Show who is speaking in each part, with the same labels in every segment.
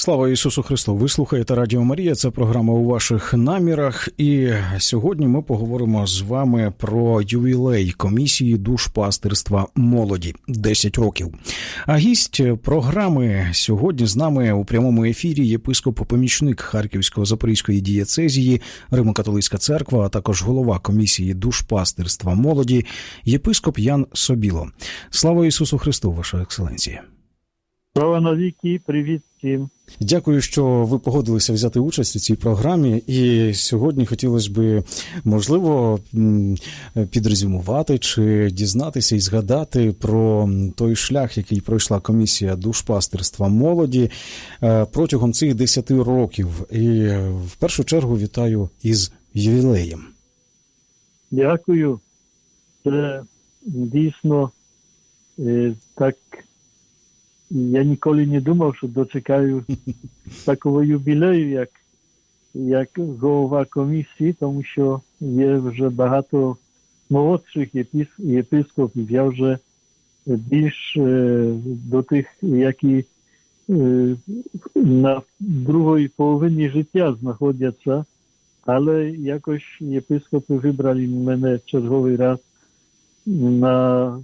Speaker 1: Слава Ісусу Христу! Ви слухаєте Радіо Марія. Це програма у ваших намірах. І сьогодні ми поговоримо з вами про ювілей комісії душпастерства молоді 10 років. А гість програми сьогодні з нами у прямому ефірі єпископ-помічник Харківського запорізької дієцезії, Римо-католицька церква, а також голова комісії душпастерства молоді, єпископ Ян Собіло. Слава Ісусу Христу, Ваша екселенція!
Speaker 2: Слава навіки, привіт всім.
Speaker 1: Дякую, що ви погодилися взяти участь у цій програмі. І сьогодні хотілося б, можливо, підрезюмувати чи дізнатися і згадати про той шлях, який пройшла комісія душпастерства молоді е, протягом цих 10 років. І в першу чергу вітаю із ювілеєм.
Speaker 2: Дякую. Це дійсно е, так. Я ніколи не думав, що дочекаю такого юбілею, як, як голова комісії, тому що є вже багато молодших єпіс, єпископів. Я вже більш е, до тих, які е, на другій половині життя знаходяться, але якось єпископи вибрали мене черговий раз на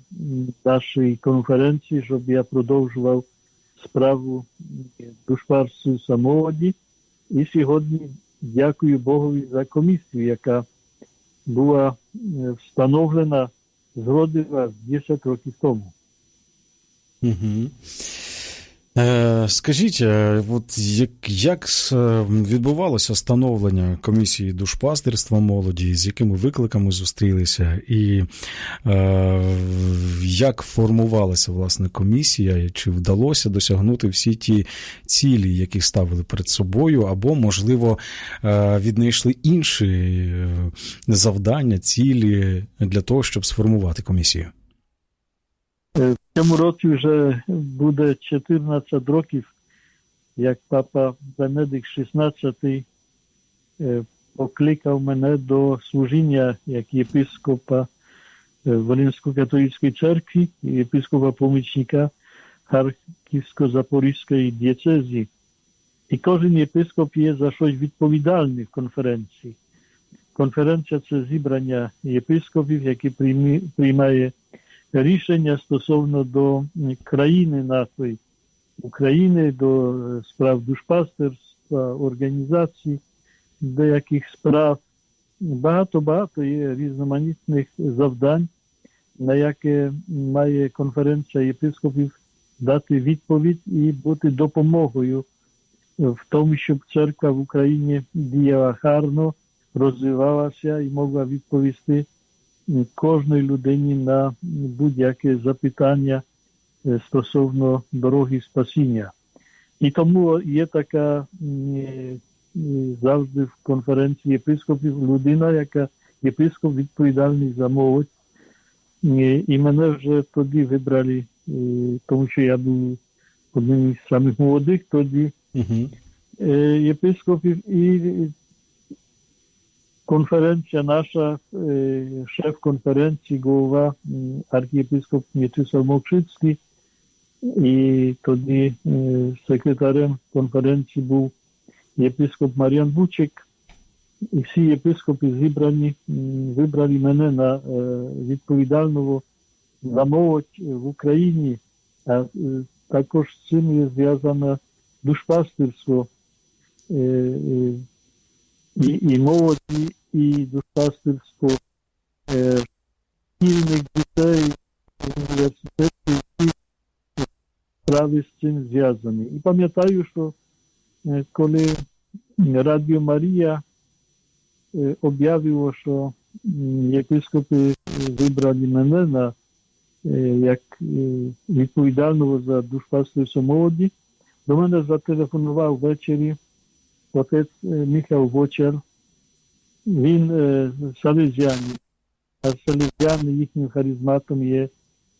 Speaker 2: нашій конференції, щоб я продовжував справу душпарства самоводі. І сьогодні дякую Богові за комісію, яка була встановлена, згодила 10 років тому.
Speaker 1: Угу. Е, Скажіть, е, от як, як відбувалося становлення комісії душпастерства молоді, з якими викликами зустрілися, і е, як формувалася власне комісія, чи вдалося досягнути всі ті цілі, які ставили перед собою, або, можливо, е, віднайшли інші е, завдання, цілі для того, щоб сформувати комісію?
Speaker 2: В цьому році вже буде 14 років, як папа Бенедикт XVI е, покликав мене до служіння як єпископа е, в Римсько-католицької церкві, і єпископа помічника Харківсько-Запорізької дієцезії. І кожен єпископ є за щось відповідальний в конференції. Конференція це зібрання єпископів, які приймі- приймає рішення стосовно до країни нашої України, до е, справ душпастерства, організацій, деяких справ. Багато-багато є різноманітних завдань, на яке має конференція єпископів дати відповідь і бути допомогою в тому, щоб церква в Україні діяла гарно, розвивалася і могла відповісти кожної людині на будь-яке запитання е, стосовно дороги спасіння. І тому є така е, завжди в конференції єпископів людина, яка єпископ відповідальний за молодь. Е, І мене вже тоді вибрали, тому що я був одним із самих молодих тоді єпископів і конференція наша, е, шеф конференції, голова м, архієпископ М'ячеслав Мовчицький, і тоді е, секретарем конференції був єпископ Мар'ян Бучик. І всі єпископи зібрані м, вибрали мене на е, відповідального за молодь в Україні. А е, також з цим є зв'язане душпастерство е, е, і, і молоді, і душпастерство е, шкільних дітей, університетів, всі справи з цим зв'язані. І пам'ятаю, що е, коли Радіо Марія е, об'явило, що єпископи вибрали мене на е, як е, відповідального за душпастерство молоді, до мене зателефонував ввечері отець е, Михайло Вочер. Він е, салезіанин, а салезіани їхнім харизматом є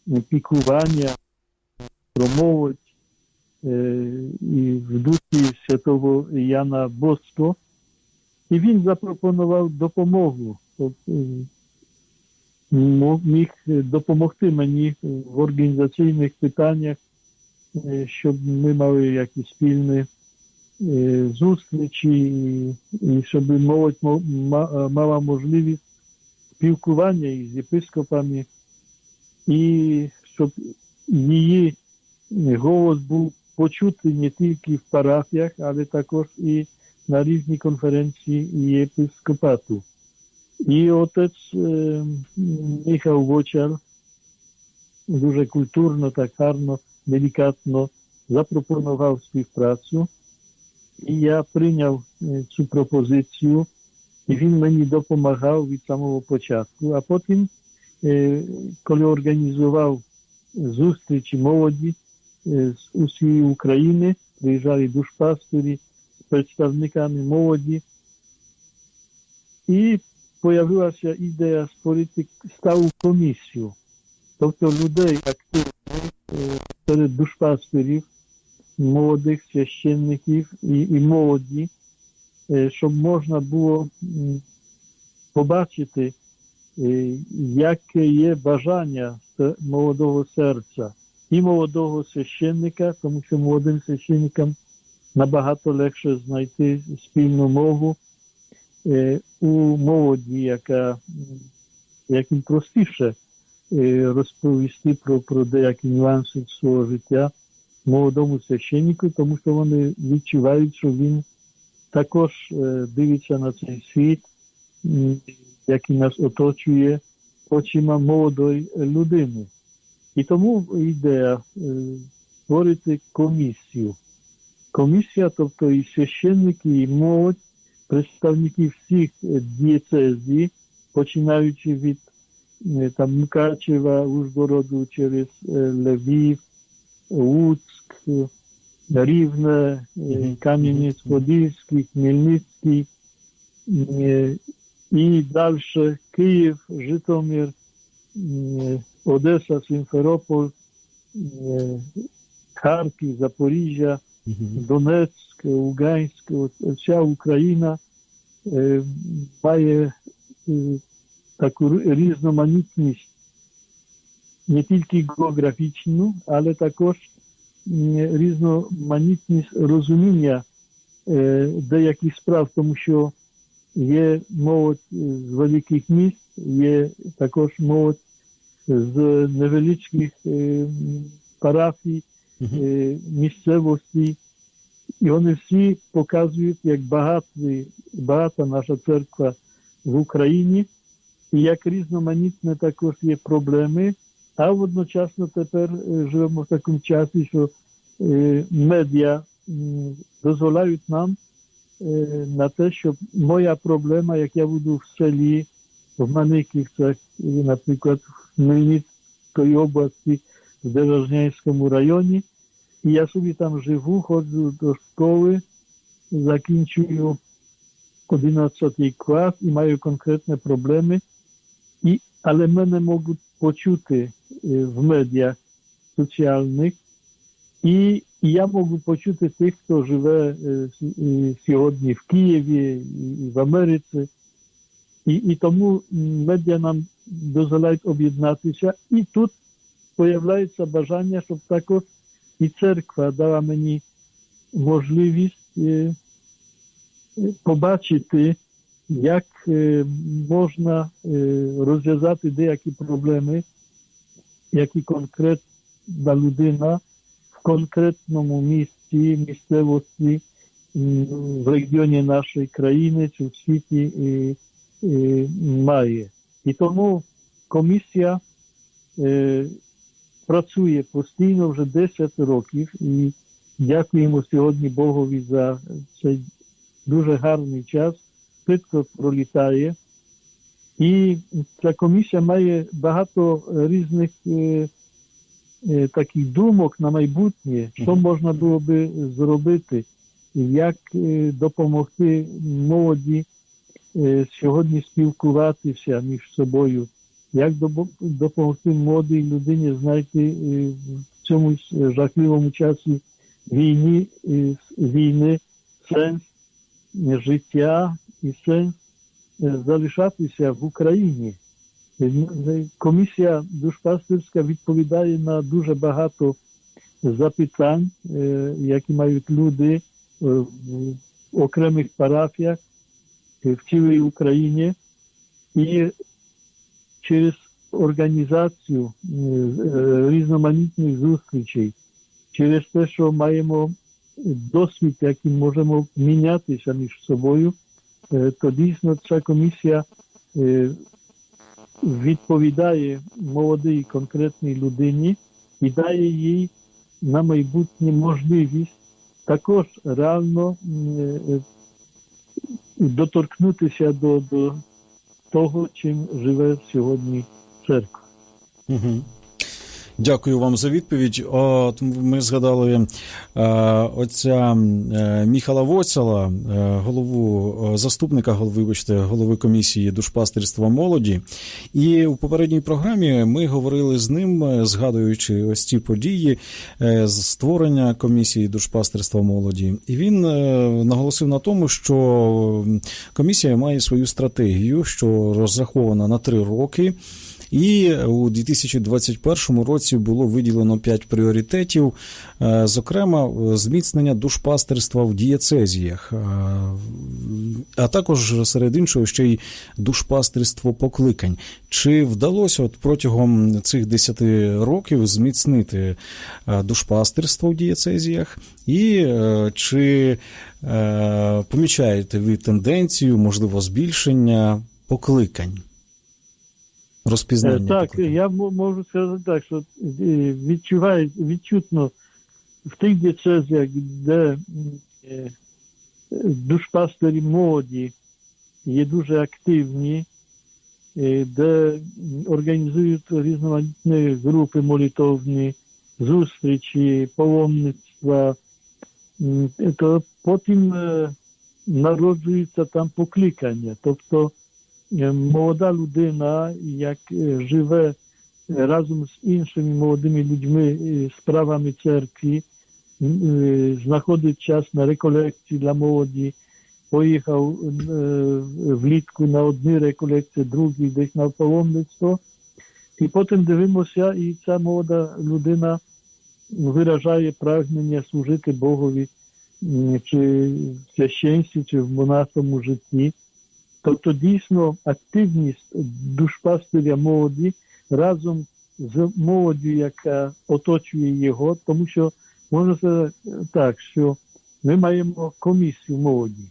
Speaker 2: е, піклування про молодь, е, і в дусі святого Яна Боско. І він запропонував допомогу. Тобто, міг допомогти мені в організаційних питаннях, щоб ми мали якісь спільні зустрічі, і, щоб молодь мала можливість спілкування із єпископами, і щоб її голос був почутий не тільки в парафіях, але також і на різні конференції єпископату. І отець е, Михайло Вочар дуже культурно, так гарно, делікатно запропонував співпрацю. І я прийняв е, цю пропозицію, і він мені допомагав від самого початку. А потім, е, коли організував зустрічі молоді е, з усієї України, приїжджали душпастері з представниками молоді, і появилася ідея створити сталу комісію, тобто людей активних серед душпастерів, молодих священників і, і молоді, е, щоб можна було побачити, е, яке є бажання молодого серця і молодого священника, тому що молодим священникам набагато легше знайти спільну мову е, у молоді, яка яким простіше розповісти про, про деякі нюанси свого життя молодому священнику, тому що вони відчувають, що він також е, дивиться на цей світ, який нас оточує очима молодої людини. І тому ідея е, створити комісію. Комісія, тобто і священники, і молодь, представники всіх дієцезій, починаючи від е, там Мукачева, Ужгороду через Львів, Луцьк, е, Рівне, е,
Speaker 1: Мгм.
Speaker 2: Кам'янець-Подільський, Хмельницький, е, і далі Київ, Житомир, е, Одеса, Сімферополь, е, Харків, Запоріжжя,
Speaker 1: Мгм.
Speaker 2: Донецьк, Луганськ, от вся Україна е, має е, таку р- різноманітність не тільки географічну, але також різноманітність розуміння е, деяких справ, тому що є молодь з великих міст, є також молодь з невеличких е, парафій, е, місцевості, і вони всі показують, як багатий, багата наша церква в Україні, і як різноманітні також є проблеми, а водночасно тепер е, живемо в такому часі, що е, медіа м, дозволяють нам е, на те, щоб моя проблема, як я буду в селі, в Маниківцях, і, наприклад, в Хмельницької області, в Дерожнянському районі, і я собі там живу, ходжу до школи, закінчую 11 клас і маю конкретні проблеми, і, але мене можуть почути е, в медіах соціальних, і, я можу почути тих, хто живе е, сьогодні в Києві і, в Америці. І, і тому медіа нам дозволяють об'єднатися. І тут появляється бажання, щоб також і церква дала мені можливість е, побачити, як е, можна е, розв'язати деякі проблеми, які конкретна людина в конкретному місці, місцевості в регіоні нашої країни чи в світі е, має. І тому комісія працює постійно вже 10 років і дякуємо сьогодні Богові за цей дуже гарний час. Швидко пролітає. І ця комісія має багато різних е, е, таких думок на майбутнє, що можна було би зробити, як е, допомогти молоді сьогодні спілкуватися між собою, як допомогти молодій людині знайти в цьому жахливому часі війни, і війни сенс життя і сенс е, залишатися в Україні. Е, Комісія душпастерська відповідає на дуже багато запитань, е, які мають люди е, в окремих парафіях е, в цілій Україні. І через організацію е, е, різноманітних зустрічей, через те, що маємо досвід, яким можемо мінятися між собою, е, то дійсно ця комісія е, відповідає молодій конкретній людині і дає їй на майбутнє можливість також реально е, доторкнутися до, до того, чим живе сьогодні церква.
Speaker 1: Угу. Дякую вам за відповідь. От ми згадали е, отця е, Міхала Воцяла, е, голову заступника голови, вибачте, голови комісії душпастерства молоді. І у попередній програмі ми говорили з ним, згадуючи ось ці події з створення комісії душпастерства молоді. І він наголосив на тому, що комісія має свою стратегію, що розрахована на три роки. І у 2021 році було виділено п'ять пріоритетів, е, зокрема, е, зміцнення душпастерства в дієцезіях, е, а також серед іншого ще й душпастерство покликань. Чи вдалося от протягом цих 10 років зміцнити душпастерство в дієцезіях? І чи помічаєте ви тенденцію, можливо, збільшення покликань?
Speaker 2: Е,
Speaker 1: Розпізнання.
Speaker 2: Так,
Speaker 1: покликань.
Speaker 2: я можу сказати так, що е, відчуваю, відчутно в тих дієцезіях, де е, душпастері молоді є дуже активні, е, де організують різноманітні групи молитовні, зустрічі, паломництва, то потім е, народжується там покликання. Тобто е, молода людина, як е, живе е, разом з іншими молодими людьми справами церкви, знаходить час на реколекції для молоді, поїхав влітку на одні реколекції, другі десь на паломництво. І потім дивимося, і ця молода людина виражає прагнення служити Богові чи в священстві, чи в монахому житті. Тобто дійсно активність душпастиря молоді разом з молоддю, яка оточує його, тому що можна сказати так, що ми маємо комісію молоді.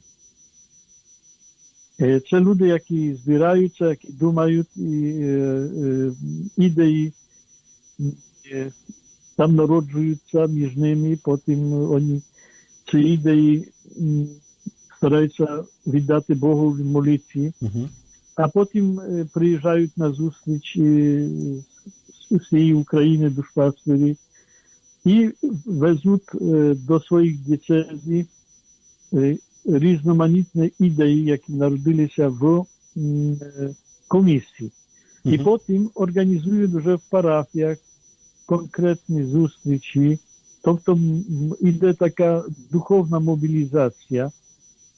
Speaker 2: Е, Це люди, які збираються, які думають і е, е, ідеї е, там народжуються між ними, потім вони ці ідеї стараються віддати Богу в молитві,
Speaker 1: Угу.
Speaker 2: а потім е, приїжджають на зустріч е, з усієї України душпастері і везуть е, до своїх дієцезій е, різноманітні ідеї, які народилися в м, е, комісії. І потім організують вже в парафіях конкретні зустрічі. Тобто м, іде така духовна мобілізація.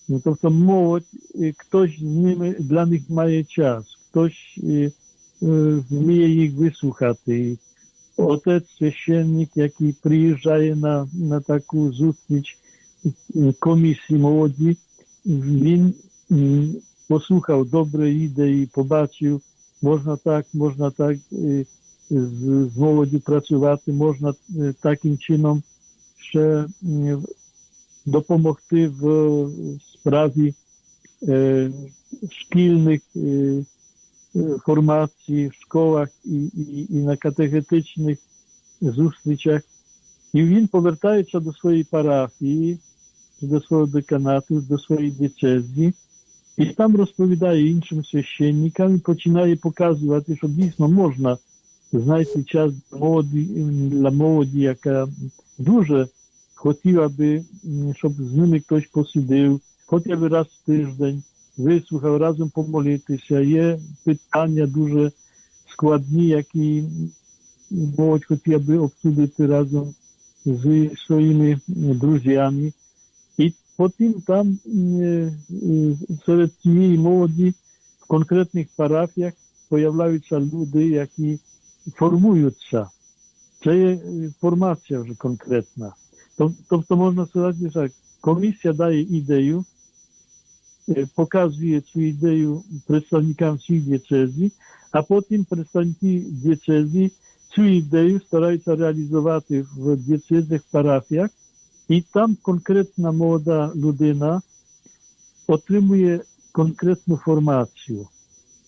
Speaker 2: Ну, тобто молодь, е, хтось з ними для них має час, хтось е, е, вміє їх вислухати. Отець священник, який приїжджає на, на таку зустріч е, комісії молоді, він м, послухав добрі ідеї, побачив, можна так, можна так е, з, з молоді працювати, можна е, таким чином ще м, допомогти в е, справі е, шкільних е, е, формацій в школах і, і, і на катехетичних зустрічах. І він повертається до своєї парафії, до свого деканату, до своєї дієцезії, і там розповідає іншим священникам і починає показувати, що дійсно можна знайти час для молоді, для молоді яка дуже хотіла би, м, щоб з ними хтось посидів, хоча б раз в тиждень, вислухав разом помолитися. Є питання дуже складні, які молодь хотіла би обсудити разом зі своїми друзями. І потім там е, е, серед цієї молоді в конкретних парафіях появляються люди, які формуються. Це є е, формація вже конкретна. Тоб- Тобто можна сказати, що комісія дає ідею, е, показує цю ідею представникам всіх дієцезій, а потім представники дієцезії цю ідею стараються реалізувати в дієцезних парафіях, і там конкретна молода людина отримує конкретну формацію.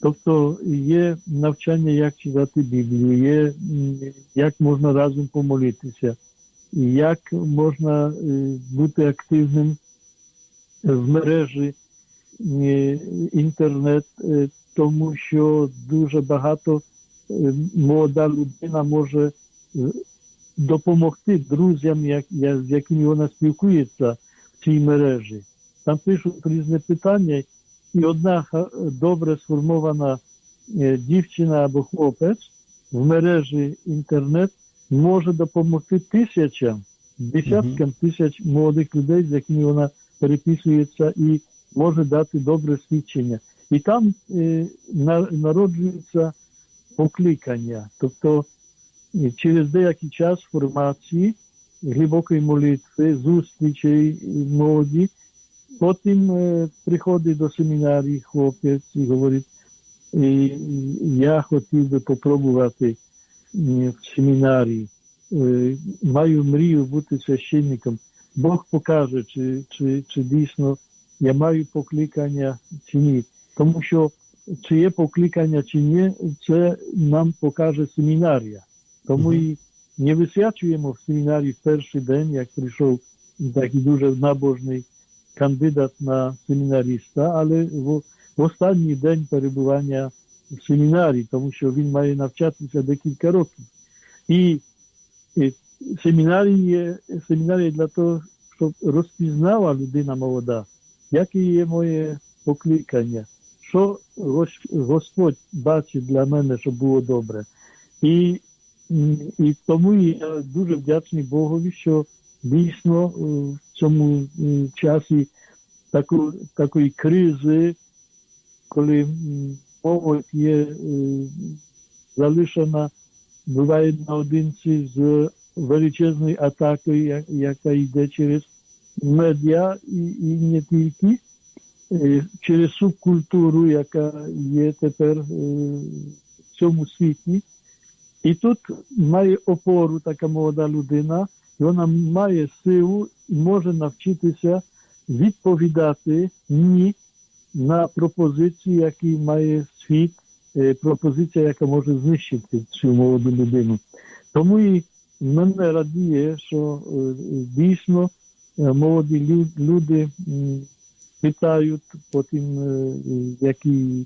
Speaker 2: Тобто є навчання, як читати Біблію, є м, як можна разом помолитися, як можна е, бути активним в мережі е, інтернет, е, тому що дуже багато е, молода людина може е, допомогти друзям, як, з якими вона спілкується в цій мережі. Там пишуть різні питання, і одна добре сформована дівчина або хлопець в мережі інтернет може допомогти тисячам, десяткам тисяч молодих людей, з якими вона переписується і може дати добре свідчення. І там е, на- народжується покликання. Тобто е, через деякий час формації, глибокої молитви, зустрічей молоді, потім е, приходить до семінарії хлопець і говорить, я хотів би попробувати в семінарії. Е, Маю мрію бути священником. Бог покаже, чи, чи, чи дійсно я маю покликання чи ні. Тому що чи є покликання чи ні, це нам покаже семінарія. Тому
Speaker 1: Мгм.
Speaker 2: і не висвячуємо в семінарії в перший день, як прийшов такий дуже набожний кандидат на семінаріста, але в, в останній день перебування в семінарії, тому що він має навчатися декілька років. І, і семінарій є семінарій для того, щоб розпізнала людина молода, яке є моє покликання, що Господь бачить для мене, щоб було добре. І, і тому я дуже вдячний Богові, що дійсно е, в цьому часі таку, такої кризи, коли молодь є е, залишена, буває наодинці з величезною атакою, яка йде через медіа і, і не тільки, е, через субкультуру, яка є тепер е, в цьому світі. І тут має опору така молода людина, і вона має силу і може навчитися відповідати ні на пропозиції, які має світ, е, пропозиція, яка може знищити цю молоду людину. Тому і мене радіє, що дійсно молоді лю- люди питають потім, е, які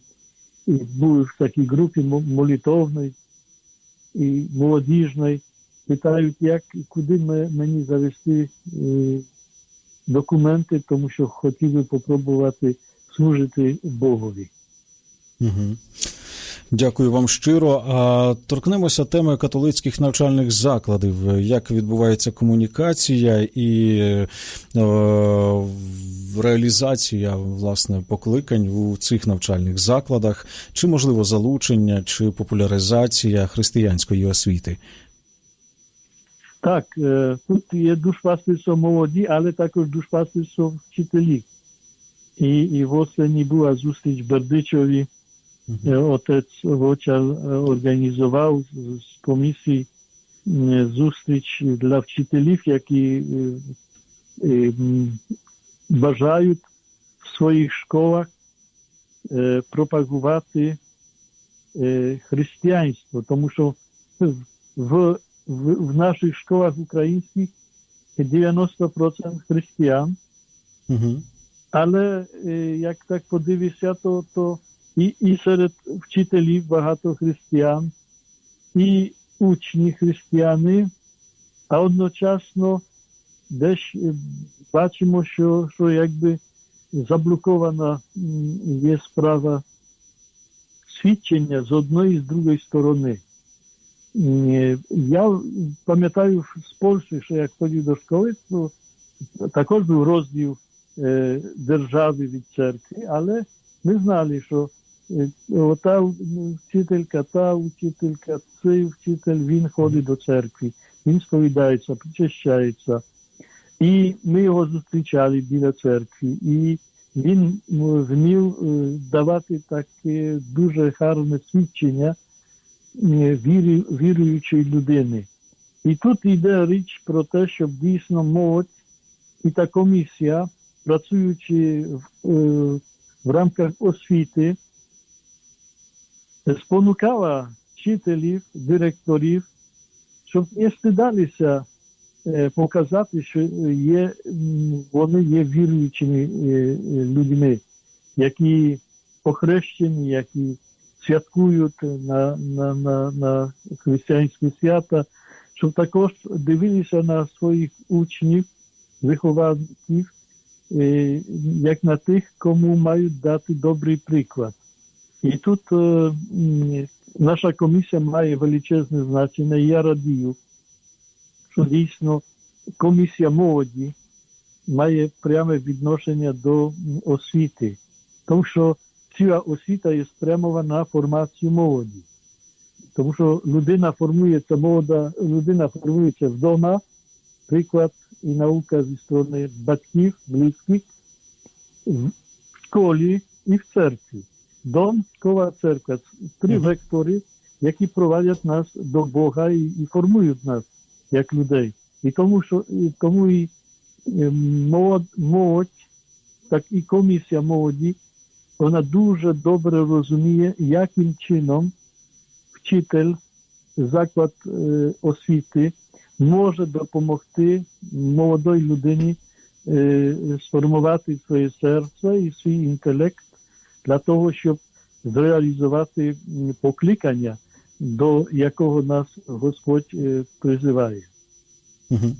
Speaker 2: були в такій групі мо- молитовної і молодіжної, питають, як і куди мені завести е, документи, тому що хотів би попробувати служити Богові.
Speaker 1: Угу. Дякую вам щиро. А торкнемося теми католицьких навчальних закладів. Як відбувається комунікація і е, реалізація власне покликань у цих навчальних закладах, чи можливо залучення, чи популяризація християнської освіти?
Speaker 2: Так, е, тут є душпастерство молоді, але також душпастерство вчителів. І, і в осені була зустріч в Бердичеві. Е, Отець Вочар е, організував з- з комісії е, зустріч для вчителів, які е, е, м, бажають в своїх школах е, пропагувати е, християнство, тому що в, в, в наших школах українських 90% християн,
Speaker 1: Угу.
Speaker 2: але е, як так подивишся, то, то і, і серед вчителів багато християн, і учні християни, а одночасно десь е, бачимо, що, що якби заблокована є справа свідчення з одної і з другої сторони. Я пам'ятаю з Польщі, що як ходив до школи, то також був розділ е, держави від церкви, але ми знали, що е, та вчителька, та вчителька, цей вчитель, він ходить до церкви, він сповідається, причащається. І ми його зустрічали біля церкви, і він вмів давати таке дуже гарне свідчення віру, віруючої людини. І тут йде річ про те, щоб дійсно молодь і та комісія, працюючи в, в рамках освіти, спонукала вчителів, директорів, щоб не стидалися показати, що є, вони є віруючими людьми, які похрещені, які святкують на, на, на, на християнські свята, щоб також дивилися на своїх учнів, вихованців, як на тих, кому мають дати добрий приклад. І тут наша комісія має величезне значення. Я радію, що дійсно комісія молоді має пряме відношення до освіти, тому що ціла освіта є спрямована на формацію молоді. Тому що людина формується, молода людина формується вдома, приклад і наука зі сторони батьків, близьких, в школі і в церкві. Дом, школа, церква три вектори, які проводять нас до Бога і, і формують нас як людей. І тому, що і тому і молодь, молодь, так і комісія молоді, вона дуже добре розуміє, яким чином вчитель, заклад е, освіти може допомогти молодій людині е, сформувати своє серце і свій інтелект для того, щоб зреалізувати покликання, до якого нас Господь е, призиває.
Speaker 1: Угу.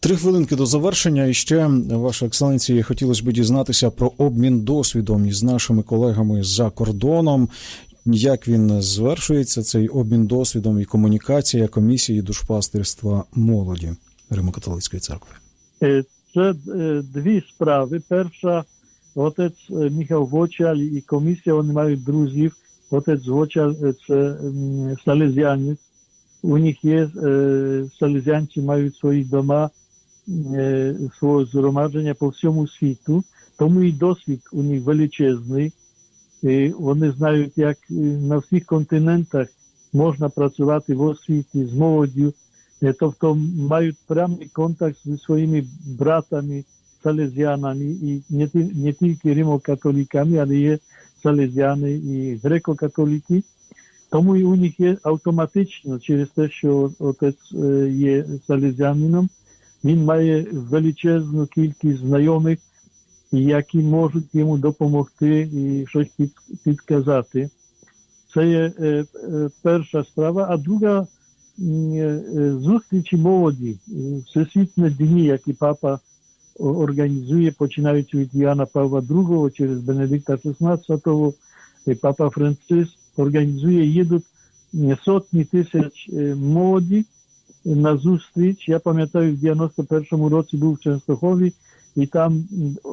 Speaker 1: Три хвилинки до завершення. І ще, ваша екселенція, хотілося б дізнатися про обмін досвідом із нашими колегами за кордоном. Як він звершується, цей обмін досвідом і комунікація комісії душпастерства молоді Римо-католицької церкви?
Speaker 2: Це дві справи. Перша, отець Михайло Вочаль і комісія, вони мають друзів. Отець Вочаль – це салезіанець. У них є салезіанці, мають свої дома, свого згромадження по всьому світу, тому і досвід у них величезний. І вони знають, як на всіх континентах можна працювати в освіті з молоддю, тобто мають прямий контакт зі своїми братами, салезіанами, і не, не тільки римокатоликами, але є салезіани і греко-католики. Тому і у них є автоматично через те, що отець є салезіанином, він має величезну кількість знайомих, які можуть йому допомогти і щось підказати. Це є перша справа. А друга зустрічі молоді, всесвітні дні, які папа організує, починаючи від Іоанна Павла II через Бенедикта XVI, і папа Франциск організує, їдуть сотні тисяч молоді, на зустріч. Я пам'ятаю, в 91-му році був в Częstochowie і там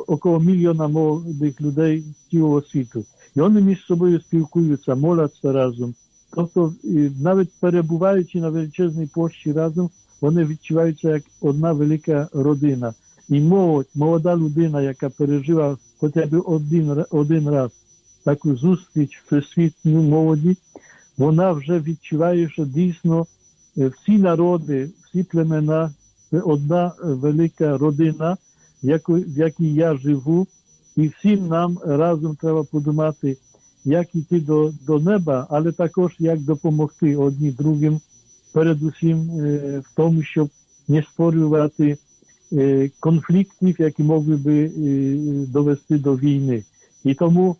Speaker 2: около мільйона молодих людей з цілого світу. І вони між собою спілкуються, моляться разом. Тобто, навіть перебуваючи на величезній площі разом, вони відчуваються як одна велика родина. І молодь, молода людина, яка пережила хоча б один, один раз таку зустріч всесвітню молоді, вона вже відчуває, що дійсно всі народи, всі племена це одна велика родина, в якій я живу, і всім нам разом треба подумати, як йти до, до неба, але також як допомогти одні другим, передусім в тому, щоб не створювати конфліктів, які могли би довести до війни. І тому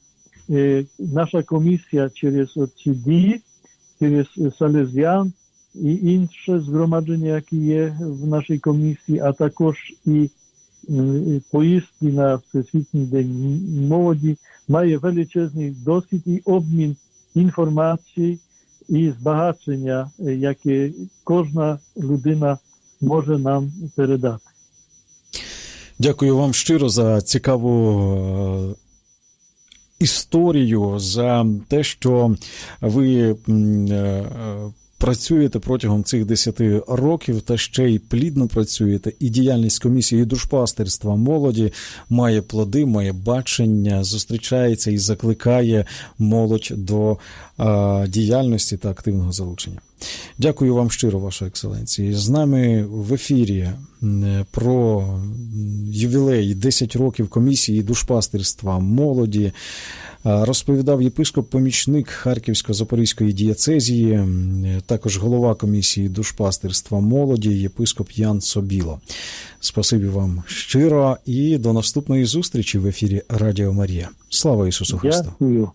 Speaker 2: наша комісія через ці дії, через Салезіан, і інше згромадження, які є в нашій комісії, а також і поїздки на Всесвітній день молоді, має величезний досвід і обмін інформацій і збагачення, е, яке кожна людина може нам передати.
Speaker 1: Дякую вам щиро за цікаву е, історію, за те, що ви е, працюєте протягом цих 10 років та ще й плідно працюєте. І діяльність комісії душпастерства молоді має плоди, має бачення, зустрічається і закликає молодь до е, діяльності та активного залучення. Дякую вам щиро, ваша екселенція. З нами в ефірі про ювілей 10 років комісії душпастерства молоді. Розповідав єпископ-помічник Харківсько-Запорізької дієцезії, також голова комісії душпастерства молоді, єпископ Ян Собіло. Спасибі вам щиро і до наступної зустрічі в ефірі Радіо Марія. Слава Ісусу Христу!
Speaker 2: Дякую.